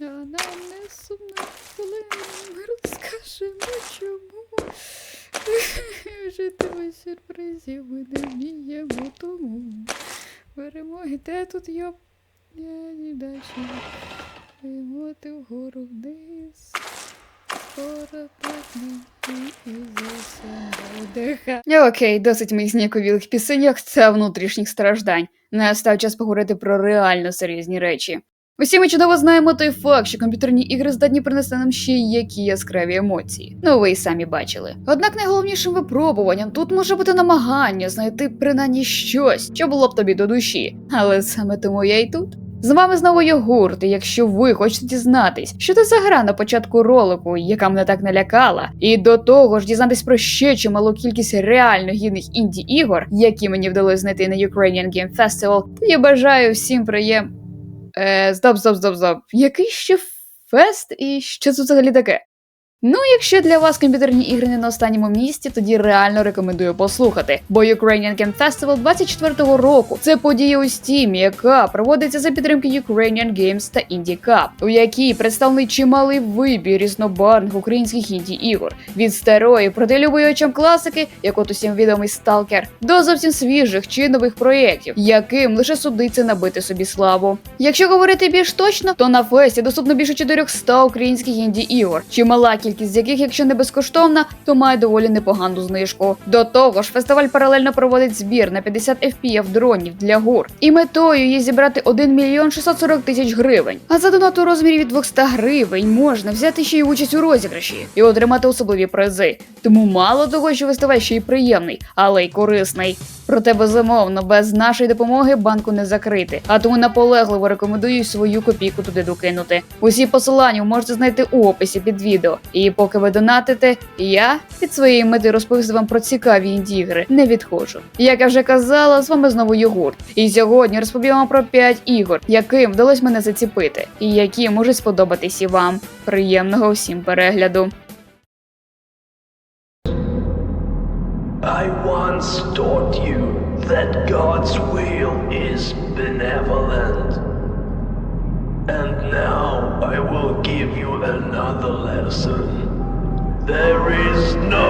Нам не сумно, коли ми розкажемо чому. Житиме сюрпризів ми не вміємо тому. Перемоги, де тут? Я не дачі. Вимоти вгору вниз. Скоро п'ятний і зовсім. Окей, досить моїх зніяковілих пісеньок та внутрішніх страждань. Настав час поговорити про реально серйозні речі. Усі ми чудово знаємо той факт, що комп'ютерні ігри здатні принести нам ще які яскраві емоції. Ну ви й самі бачили. Однак найголовнішим випробуванням тут може бути намагання знайти принаймні щось, що було б тобі до душі. Але саме тому я й тут. З вами знову Йогурт, і якщо ви хочете дізнатись, що це за гра на початку ролику, яка мене так налякала, і до того ж дізнатись про ще чималу кількість реально гідних інді ігор, які мені вдалося знайти на Ukrainian Game Festival, тоді бажаю всім приєм. Е, стоп, стоп, стоп, стоп. Який ще фест і що це взагалі таке? Ну, якщо для вас комп'ютерні ігри не на останньому місці, тоді реально рекомендую послухати. Бо Ukrainian Game Festival 24-го року це подія у Steam, яка проводиться за підтримки Ukrainian Games та Indie Cup, у якій представлений чималий вибір різнобарних українських інді ігор від старої проти очам класики, як от усім відомий Stalker, до зовсім свіжих чи нових проєктів, яким лише судиться набити собі славу. Якщо говорити більш точно, то на фесті доступно більше 400 українських інді ігор, чимала кількість з яких, якщо не безкоштовна, то має доволі непогану знижку. До того ж, фестиваль паралельно проводить збір на 50 FPV дронів для гур, і метою є зібрати 1 мільйон 640 тисяч гривень. А за донат у розмірі від 200 гривень можна взяти ще й участь у розіграші і отримати особливі призи. Тому мало того, що фестиваль ще й приємний, але й корисний. Проте безумовно, без нашої допомоги банку не закрити. А тому наполегливо рекомендую свою копійку туди докинути. Усі посилання можете знайти у описі під відео. І поки ви донатите, я від своєї мети розповісти вам про цікаві інді-ігри не відходжу. Як я вже казала, з вами знову Йогурт. І сьогодні розповім вам про 5 ігор, яким вдалося мене заціпити, і які можуть сподобатись і вам. Приємного всім перегляду! I once taught you that God's will is benevolent. And now I will give you another lesson. There is no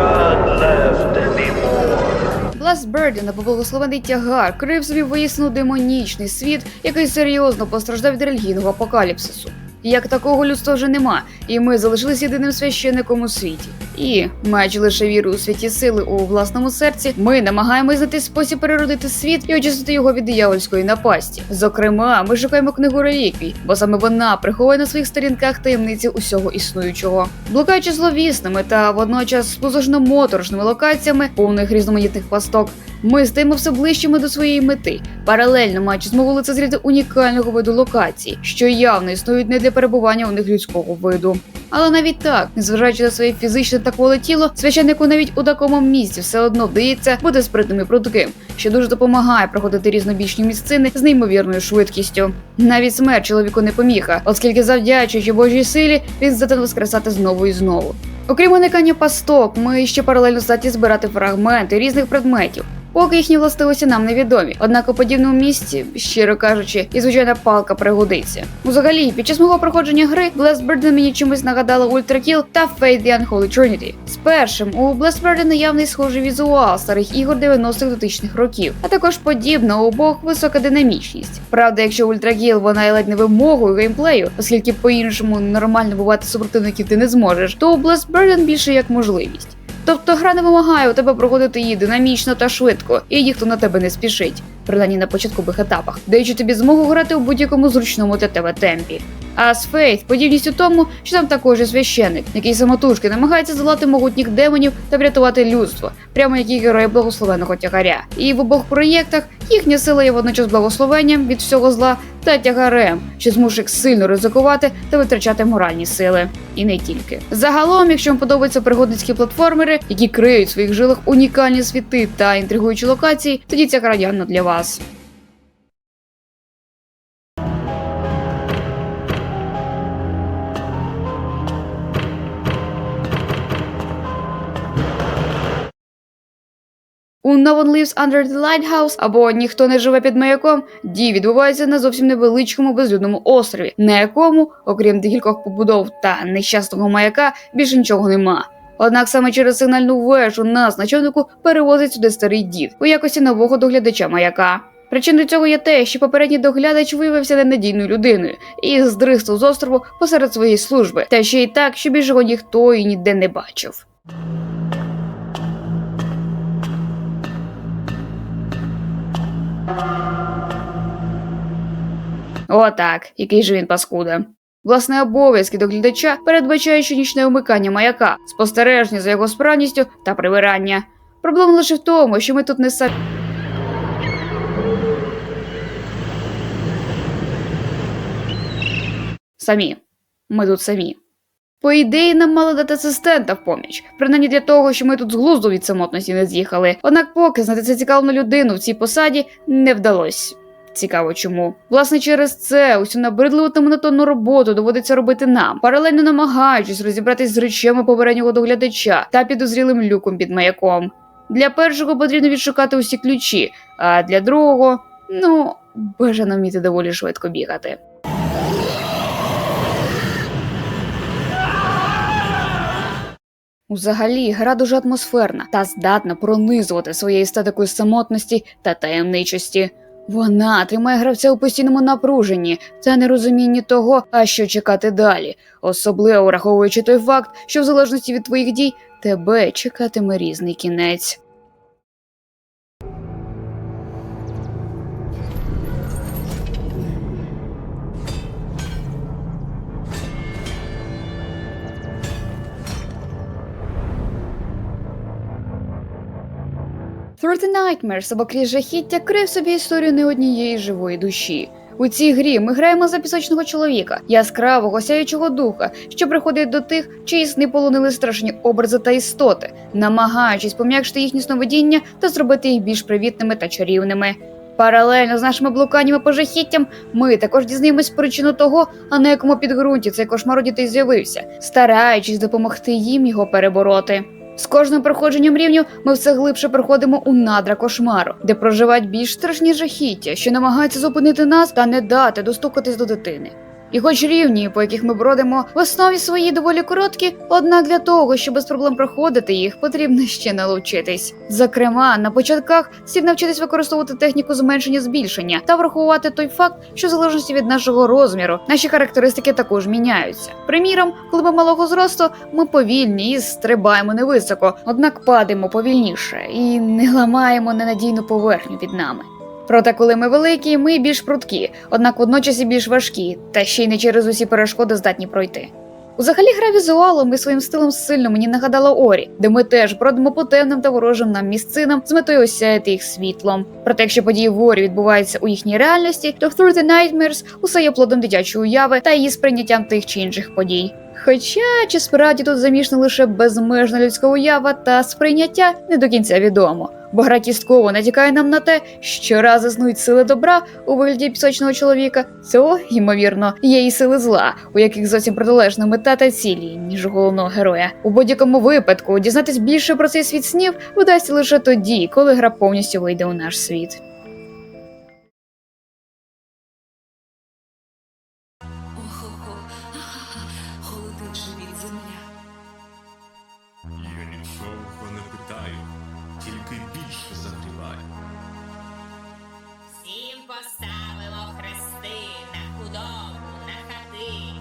God left anymore. Blast Burden або благословений тягар крив собі воїстину демонічний світ, який серйозно постраждав від релігійного апокаліпсису. Як такого людства вже нема, і ми залишились єдиним священником у світі. І, маючи лише віру у святі сили у власному серці, ми намагаємось знайти спосіб переродити світ і очистити його від диявольської напасті. Зокрема, ми шукаємо книгу реліквій, бо саме вона приховує на своїх сторінках таємниці усього існуючого. Блукаючи зловісними та водночас позожно моторошними локаціями, повних різноманітних пасток, ми стаємо все ближчими до своєї мети, паралельно маючи змогу лицезріти унікального виду локацій, що явно існують не для перебування у них людського виду. Але навіть так, незважаючи на своє фізичне та кволе тіло, священнику навіть у такому місці все одно вдається бути спритним і прудким, що дуже допомагає проходити різнобічні місцини з неймовірною швидкістю. Навіть смерть чоловіку не поміха, оскільки завдячуючи Божій силі, він здатен воскресати знову і знову. Окрім уникання пасток, ми ще паралельно здатні збирати фрагменти різних предметів. Поки їхні властивості нам невідомі. Однак у подібному місці, щиро кажучи, і звичайна палка пригодиться. Взагалі, під час мого проходження гри Blast Burden мені чимось нагадала Kill та Fate the Unholy Trinity. З першим у Blast Burden наявний схожий візуал старих ігор 90-х 2000-х років, а також подібно обох висока динамічність. Правда, якщо Ultra вона є ледь не вимогою геймплею, оскільки по-іншому нормально бувати супротивників ти не зможеш, то у Blast Burden більше як можливість. Тобто гра не вимагає у тебе проходити її динамічно та швидко, і ніхто на тебе не спішить, принаймні на початкових етапах, даючи тобі змогу грати у будь-якому зручному для тебе темпі. А з Фейт подібність у тому, що там також є священник, який самотужки намагається здолати могутніх демонів та врятувати людство, прямо як і герої благословеного тягаря. І в обох проєктах їхня сила є водночас благословенням від всього зла та тягарем, що змушує сильно ризикувати та витрачати моральні сили. І не тільки. Загалом, якщо вам подобаються пригодницькі платформери, які криють в своїх жилах унікальні світи та інтригуючі локації, тоді ця гра для вас. У No One Lives Under the Lighthouse або Ніхто не живе під маяком дії відбуваються на зовсім невеличкому безлюдному острові, на якому, окрім декількох побудов та нещасного маяка, більше нічого нема. Однак саме через сигнальну вежу нас на човнику перевозить сюди старий дід у якості нового доглядача маяка. Причиною цього є те, що попередній доглядач виявився ненадійною людиною і здригстав з острову посеред своєї служби, та ще й так, що більше його ніхто і ніде не бачив. Отак, який же він паскуда. Власне, обов'язки доглядача передбачають щонічне умикання маяка, спостереження за його справністю та прибирання. Проблема лише в тому, що ми тут не самі. Самі. Ми тут самі. По ідеї, нам мало дати асистента в поміч, принаймні для того, що ми тут з глузду від самотності не з'їхали. Однак поки знайти зацікавлену людину в цій посаді не вдалося. Цікаво, чому власне через це усю набридливу та монотонну роботу доводиться робити нам, паралельно намагаючись розібратись з речами попереднього доглядача та підозрілим люком під маяком. Для першого потрібно відшукати усі ключі, а для другого, ну, бажано вміти доволі швидко бігати. Узагалі, гра дуже атмосферна та здатна пронизувати своєю статикою самотності та таємничості. Вона тримає гравця у постійному напруженні та нерозумінні того, а що чекати далі, особливо враховуючи той факт, що в залежності від твоїх дій тебе чекатиме різний кінець. Through Nightmares або крізь жахіття крив собі історію не однієї живої душі. У цій грі ми граємо за пісочного чоловіка, яскравого сяючого духа, що приходить до тих, чиї сни полонили страшні образи та істоти, намагаючись пом'якшити їхні сновидіння та зробити їх більш привітними та чарівними. Паралельно з нашими блуканнями по жахіттям ми також дізнаємось причину того, а на якому підґрунті цей кошмар дітей з'явився, стараючись допомогти їм його перебороти. З кожним проходженням рівню ми все глибше проходимо у надра кошмару, де проживають більш страшні жахіття, що намагаються зупинити нас та не дати достукатись до дитини. І хоч рівні, по яких ми бродимо, в основі своїй доволі короткі, однак для того, щоб без проблем проходити їх, потрібно ще налучитись. Зокрема, на початках слід навчитись використовувати техніку зменшення збільшення та врахувати той факт, що в залежності від нашого розміру наші характеристики також міняються. Приміром, коли ми малого зросту, ми повільні і стрибаємо невисоко, однак падаємо повільніше і не ламаємо ненадійну поверхню під нами. Проте, коли ми великі, ми більш прудкі, однак водночас і більш важкі, та ще й не через усі перешкоди здатні пройти. Узагалі гра візуалом і своїм стилем сильно мені нагадала Орі, де ми теж бродимо по темним та ворожим нам місцинам з метою осяяти їх світлом. Проте, якщо події в Орі відбуваються у їхній реальності, то в Through the Nightmares усе є плодом дитячої уяви та її сприйняттям тих чи інших подій. Хоча чи справді тут замішана лише безмежна людська уява та сприйняття не до кінця відомо, бо гра кістково натякає нам на те, що раз існують сили добра у вигляді пісочного чоловіка, то, ймовірно, є і сили зла, у яких зовсім протилежна мета та цілі, ніж у головного героя. У будь-якому випадку дізнатись більше про цей світ снів вдасться лише тоді, коли гра повністю вийде у наш світ. Поставило хрести на худобу, на хати.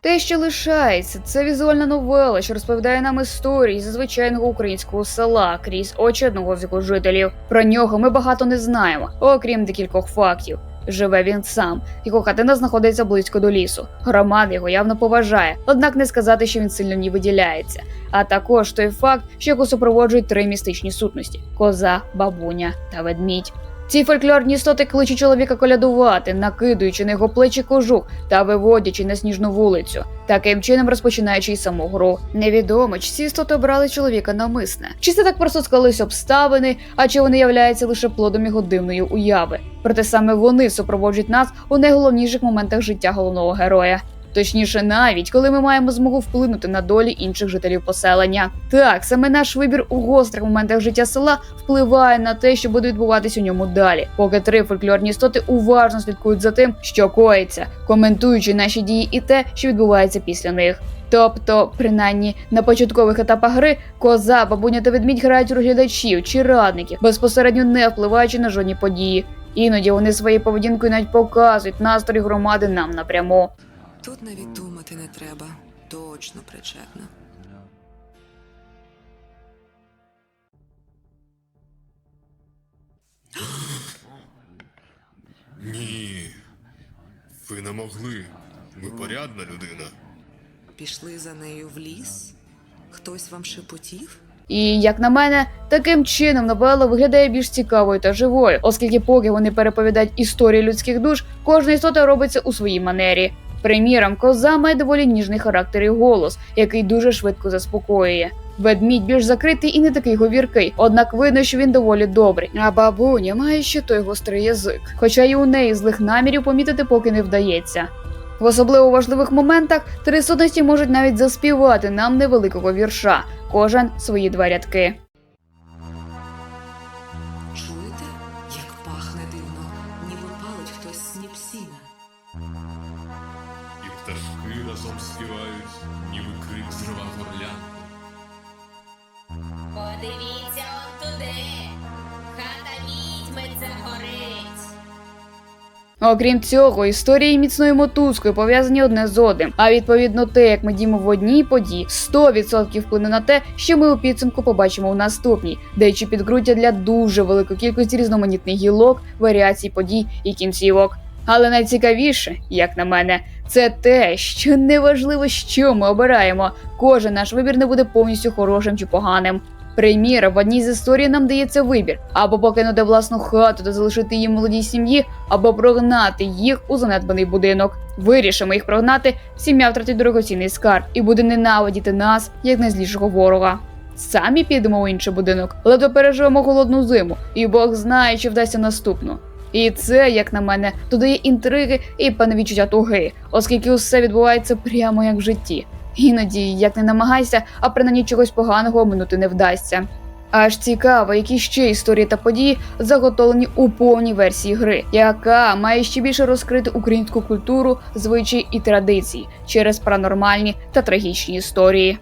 Те, що лишається, це візуальна новела, що розповідає нам історії зі звичайного українського села крізь очі одного з його жителів. Про нього ми багато не знаємо, окрім декількох фактів. Живе він сам, його хатина знаходиться близько до лісу. Громада його явно поважає, однак не сказати, що він сильно ній виділяється. А також той факт, що його супроводжують три містичні сутності: коза, бабуня та ведмідь. Ці фольклорні істоти кличуть чоловіка колядувати, накидуючи на його плечі кожух та виводячи на сніжну вулицю, таким чином розпочинаючи й саму гру. Невідомо, чи ці істоти обрали чоловіка навмисне, чи це так просто склались обставини, а чи вони являються лише плодом його дивної уяви. Проте саме вони супроводжують нас у найголовніших моментах життя головного героя. Точніше, навіть коли ми маємо змогу вплинути на долі інших жителів поселення. Так, саме наш вибір у гострих моментах життя села впливає на те, що буде відбуватись у ньому далі. Поки три фольклорні істоти уважно слідкують за тим, що коїться, коментуючи наші дії і те, що відбувається після них. Тобто, принаймні на початкових етапах гри коза, бабуня та ведмідь грають роль глядачів чи радників, безпосередньо не впливаючи на жодні події. Іноді вони своєю поведінкою навіть показують настрій громади нам напряму. Тут навіть думати не треба. Точно причетна. Ні. Ви не могли. Ви порядна людина. Пішли за нею в ліс? Хтось вам шепотів? І як на мене, таким чином новела виглядає більш цікавою та живою, оскільки поки вони переповідають історії людських душ, кожна істота робиться у своїй манері. Приміром, коза має доволі ніжний характер і голос, який дуже швидко заспокоює. Ведмідь більш закритий і не такий говіркий, однак видно, що він доволі добрий. А бабуня має ще той гострий язик, хоча й у неї злих намірів помітити поки не вдається. В особливо важливих моментах три сутності можуть навіть заспівати нам невеликого вірша, кожен свої два рядки. Окрім цього, історії міцною мотузкою пов'язані одне з одним. А відповідно, те, як ми діємо в одній події, 100% вплине на те, що ми у підсумку побачимо в наступній, даючи підґрунтя для дуже великої кількості різноманітних гілок, варіацій подій і кінцівок. Але найцікавіше, як на мене, це те, що неважливо, що ми обираємо, кожен наш вибір не буде повністю хорошим чи поганим. Приміром, в одній з історій нам дається вибір або покинути власну хату та залишити її молодій сім'ї, або прогнати їх у занедбаний будинок. Вирішимо їх прогнати, сім'я втратить дорогоцінний скарб і буде ненавидіти нас як найзлішого ворога. Самі підемо у інший будинок, ледве переживемо голодну зиму, і Бог знає, чи вдасться наступну. І це, як на мене, додає інтриги і певне відчуття туги, оскільки усе відбувається прямо як в житті. Іноді, як не намагайся, а принаймні чогось поганого оминути не вдасться. Аж цікаво, які ще історії та події заготовлені у повній версії гри, яка має ще більше розкрити українську культуру, звичаї і традиції через паранормальні та трагічні історії.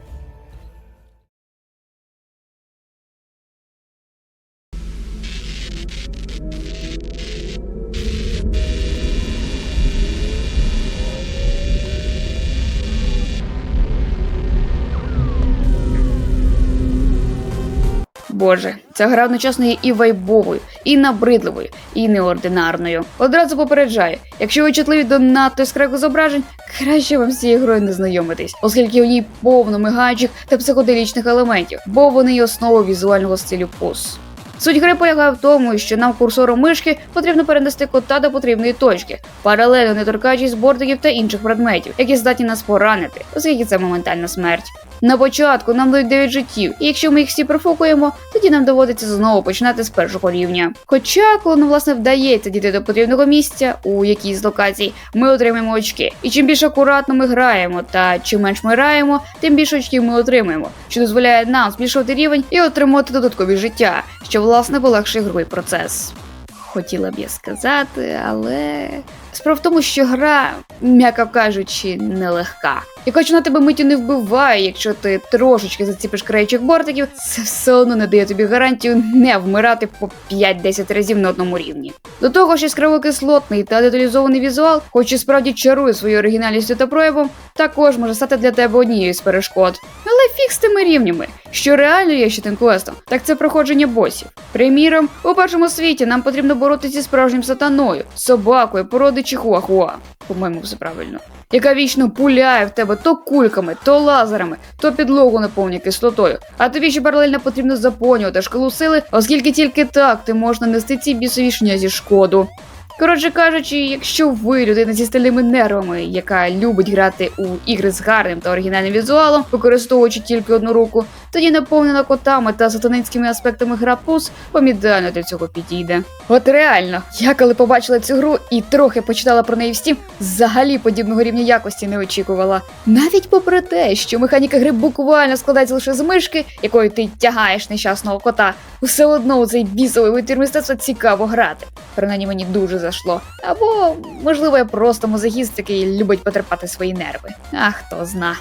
Боже, ця гра одночасно є і вайбовою, і набридливою, і неординарною. Одразу попереджаю, якщо ви чутливі до надто яскравих зображень, краще вам з цією грою не знайомитись, оскільки у ній повно мигаючих та психоделічних елементів, бо вони є основою візуального стилю пус. Суть гри полягає в тому, що нам курсором мишки потрібно перенести кота до потрібної точки, паралельно не торкаючись бортиків та інших предметів, які здатні нас поранити, оскільки це моментальна смерть. На початку нам дають 9 життів, і якщо ми їх всі профукуємо, тоді нам доводиться знову починати з першого рівня. Хоча, коли нам власне вдається дійти до потрібного місця, у якійсь з локацій, ми отримаємо очки. І чим більш акуратно ми граємо, та чим менш ми граємо, тим більше очків ми отримуємо, що дозволяє нам збільшувати рівень і отримувати додаткові життя, що власне полегшує ігровий процес. Хотіла б я сказати, але справа в тому, що гра, м'яко кажучи, нелегка. І хоч вона тебе миттю не вбиває, якщо ти трошечки заціпиш краєчок бортиків, це все одно не дає тобі гарантію не вмирати по 5-10 разів на одному рівні. До того ж, яскравокислотний та деталізований візуал, хоч і справді чарує своєю оригінальністю та проявом, також може стати для тебе однією з перешкод. Але фіг з тими рівнями. Що реально є ще тим квестом, так це проходження босів. Приміром, у першому світі нам потрібно боротися зі справжнім сатаною, собакою, породи чихуахуа. По-моєму, все правильно. Яка вічно пуляє в тебе то кульками, то лазерами, то підлогу наповнює кислотою. А тобі ще паралельно потрібно заповнювати шкалу сили, оскільки тільки так ти можеш нанести цій бісовій шнязі шкоду. Коротше кажучи, якщо ви людина зі стильними нервами, яка любить грати у ігри з гарним та оригінальним візуалом, використовуючи тільки одну руку, тоді наповнена котами та сатанинськими аспектами гра Пус вам ідеально для цього підійде. От реально, я коли побачила цю гру і трохи почитала про неї в Steam, взагалі подібного рівня якості не очікувала. Навіть попри те, що механіка гри буквально складається лише з мишки, якою ти тягаєш нещасного кота, все одно у цей бісовий витвір мистецтва цікаво грати. Принаймні мені дуже зайшло. Або, можливо, я просто музикіст, який любить потерпати свої нерви. А хто зна.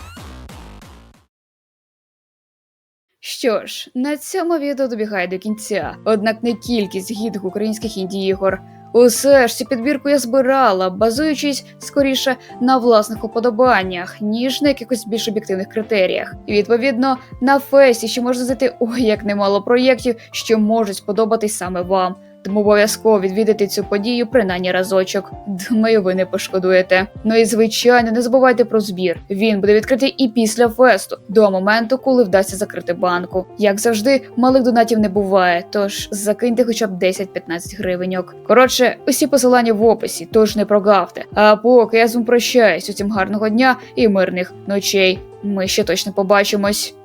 Що ж, на цьому відео добігає до кінця, однак не кількість гідних українських інді-ігор. Усе ж цю підбірку я збирала, базуючись скоріше на власних уподобаннях, ніж на якихось більш об'єктивних критеріях. І відповідно на фесті ще можна знайти ой як немало проєктів, що можуть сподобатись саме вам. Тому обов'язково відвідати цю подію принаймні разочок. Думаю, ви не пошкодуєте. Ну і звичайно, не забувайте про збір. Він буде відкритий і після фесту, до моменту, коли вдасться закрити банку. Як завжди, малих донатів не буває, тож закиньте хоча б 10-15 гривеньок. Коротше, усі посилання в описі, тож не прогавте. А поки я з вами прощаюсь, усім гарного дня і мирних ночей. Ми ще точно побачимось.